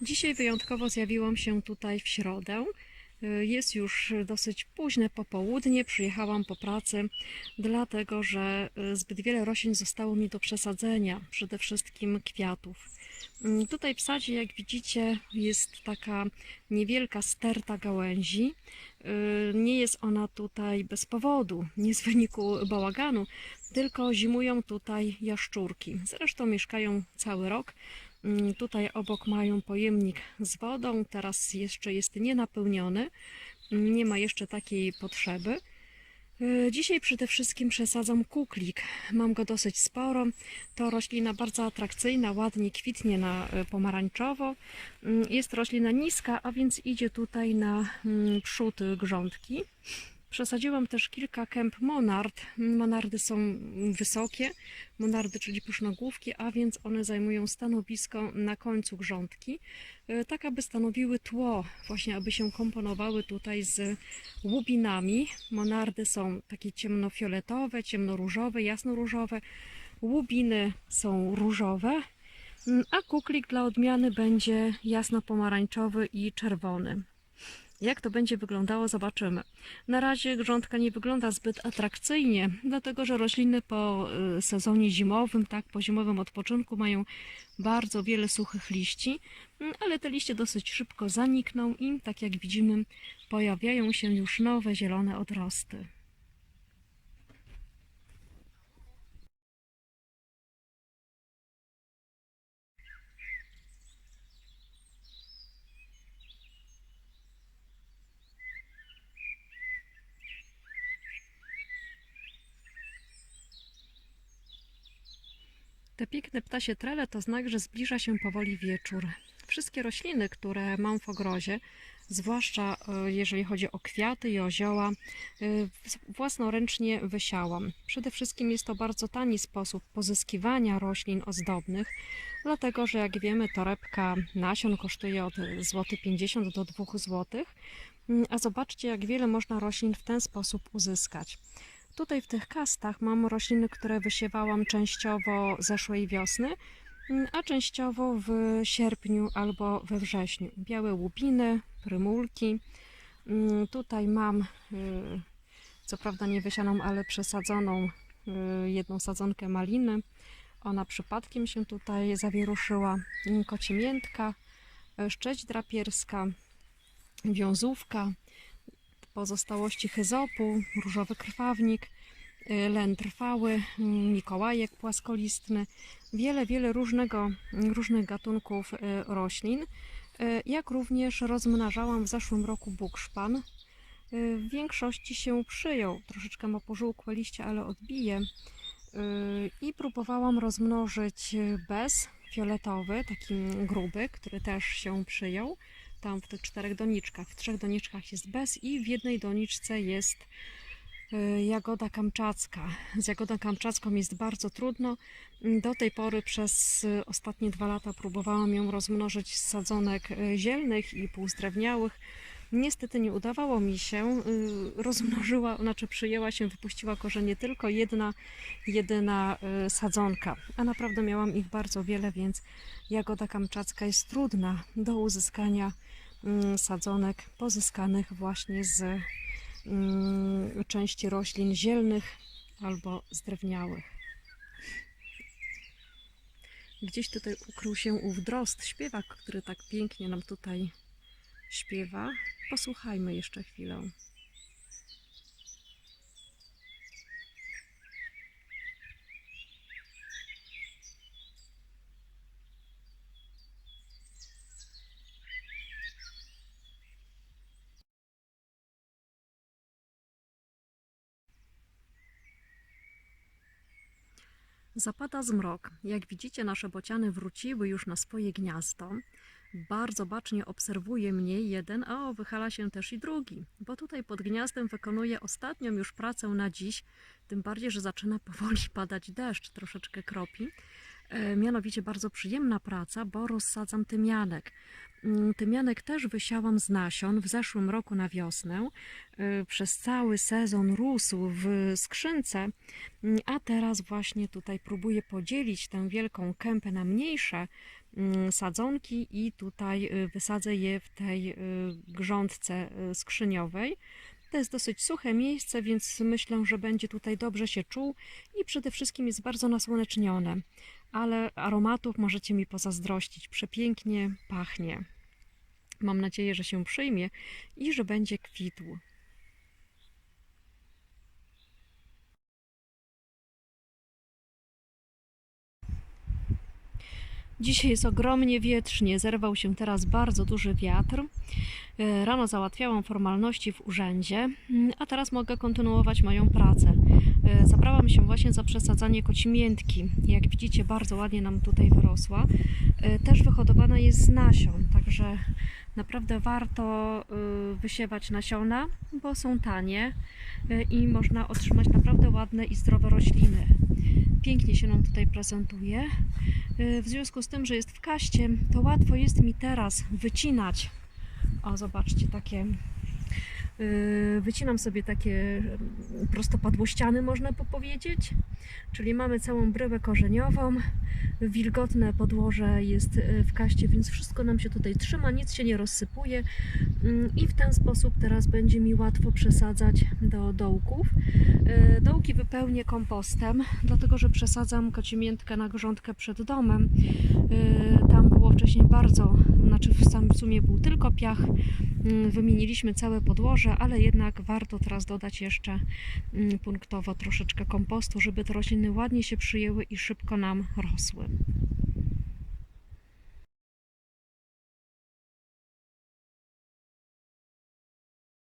Dzisiaj wyjątkowo zjawiłam się tutaj w środę. Y, Jest już dosyć późne popołudnie. Przyjechałam po pracy, dlatego że y, zbyt wiele roślin zostało mi do przesadzenia, przede wszystkim kwiatów. Mm, Tutaj w sadzie, jak widzicie, jest taka niewielka sterta gałęzi. Y, Nie jest ona tutaj bez powodu, nie z wyniku bałaganu, tylko zimują tutaj jaszczurki. Zresztą mieszkają cały rok. Mm, Tutaj obok mają pojemnik z wodą, teraz jeszcze jest nienapełniony, Mm, nie ma jeszcze takiej potrzeby. Y, Dzisiaj przede wszystkim przesadzam kuklik. Mam go dosyć sporo. To roślina bardzo atrakcyjna, ładnie kwitnie na y, pomarańczowo. Mm, Jest roślina niska, a więc idzie tutaj na przód grządki. Przesadziłam też kilka kęp monard. Monardy są wysokie, monardy, czyli pysznogłówki, a więc one zajmują stanowisko na końcu grządki, e, tak aby stanowiły tło, właśnie aby się komponowały tutaj z łubinami. Monardy są takie ciemnofioletowe, ciemnoróżowe, jasnoróżowe. Łubiny są różowe, mm, a kuklik dla odmiany będzie jasno-pomarańczowy i czerwony. Jak to będzie wyglądało, zobaczymy. Na razie grządka nie wygląda zbyt atrakcyjnie, dlatego że rośliny po y, sezonie zimowym, tak, po zimowym odpoczynku mają bardzo wiele suchych liści, mm, ale te liście dosyć szybko zanikną i, tak jak widzimy, pojawiają się już nowe zielone odrosty. Te piękne ptasie trele to znak, że zbliża się powoli wieczór. Wszystkie rośliny, które mam w ogrodzie, zwłaszcza e, jeżeli chodzi o kwiaty i o zioła, e, własnoręcznie wysiałam. Przede wszystkim jest to bardzo tani sposób pozyskiwania roślin ozdobnych, dlatego że jak wiemy torebka nasion kosztuje od złoty 50 do 2 zł, a zobaczcie jak wiele można roślin w ten sposób uzyskać. Tutaj w tych kastach mam rośliny, które wysiewałam częściowo zeszłej wiosny, mm, a częściowo w sierpniu albo we wrześniu. Białe łupiny, prymulki. Mm, Tutaj mam, y, co prawda nie wysianą, ale przesadzoną y, jedną sadzonkę maliny. Ona przypadkiem się tutaj zawieruszyła. Mm, Kocimiętka, y, szczeć drapierska, wiązówka, pozostałości hyzopu, różowy krwawnik, y, len trwały, mm, mikołajek płaskolistny, wiele, wiele różnego, różnych gatunków y, roślin, y, jak również rozmnażałam w zeszłym roku bukszpan. Y, W większości się przyjął, troszeczkę ma pożółkłe liście, ale odbije. Y, I próbowałam rozmnożyć y, bez fioletowy, taki gruby, który też się przyjął tam w tych czterech doniczkach. W trzech doniczkach jest bez i w jednej doniczce jest y, jagoda kamczacka. Z jagodą kamczacką jest bardzo trudno. Do tej pory przez y, ostatnie dwa lata próbowałam ją rozmnożyć z sadzonek y, zielnych i półzdrewniałych. Niestety nie udawało mi się. Y, Rozmnożyła, znaczy przyjęła się, wypuściła korzenie tylko jedna, jedyna y, sadzonka. A naprawdę miałam ich bardzo wiele, więc jagoda kamczacka jest trudna do uzyskania mm, sadzonek pozyskanych właśnie z części roślin zielnych albo zdrewniałych. Gdzieś tutaj ukrył się ów drozd, śpiewak, który tak pięknie nam tutaj śpiewa. Posłuchajmy jeszcze chwilę. Zapada zmrok. Jak widzicie, nasze bociany wróciły już na swoje gniazdo. Bardzo bacznie obserwuje mnie jeden, a o, wychala się też i drugi, bo tutaj pod gniazdem wykonuję ostatnią już pracę na dziś, tym bardziej, że zaczyna powoli padać deszcz, troszeczkę kropi. E, mianowicie bardzo przyjemna praca, bo rozsadzam tymianek. Mm, Tymianek też wysiałam z nasion w zeszłym roku na wiosnę. Y, Przez cały sezon rósł w skrzynce, mm, a teraz właśnie tutaj próbuję podzielić tę wielką kępę na mniejsze mm, sadzonki i tutaj y, wysadzę je w tej grządce skrzyniowej. To jest dosyć suche miejsce, więc myślę, że będzie tutaj dobrze się czuł i przede wszystkim jest bardzo nasłonecznione. Ale aromatów możecie mi pozazdrościć. Przepięknie pachnie. Mam nadzieję, że się przyjmie i że będzie kwitł. Dzisiaj jest ogromnie wietrznie, zerwał się teraz bardzo duży wiatr. E, Rano załatwiałam formalności w urzędzie, mm, a teraz mogę kontynuować moją pracę. E, Zabrałam się właśnie za przesadzanie kocimiętki. Jak widzicie, bardzo ładnie nam tutaj wyrosła. E, Też wyhodowana jest z nasion, także naprawdę warto y, wysiewać nasiona, bo są tanie y, i można otrzymać naprawdę ładne i zdrowe rośliny. Pięknie się nam tutaj prezentuje. Y, W związku z tym, że jest w kaście, to łatwo jest mi teraz wycinać. O, zobaczcie, takie. y, Wycinam sobie takie mm, prostopadłościany, można powiedzieć. Czyli mamy całą bryłę korzeniową, wilgotne podłoże jest y, w kaście, więc wszystko nam się tutaj trzyma, nic się nie rozsypuje Mm, i w ten sposób teraz będzie mi łatwo przesadzać do dołków. Y, Dołki wypełnię kompostem, dlatego że przesadzam kocimiętkę na grządkę przed domem. Y, Tam było wcześniej bardzo, znaczy w samym sumie był tylko piach. Mm, Wymieniliśmy całe podłoże, ale jednak warto teraz dodać jeszcze mm, punktowo troszeczkę kompostu, żeby te rośliny ładnie się przyjęły i szybko nam rosły.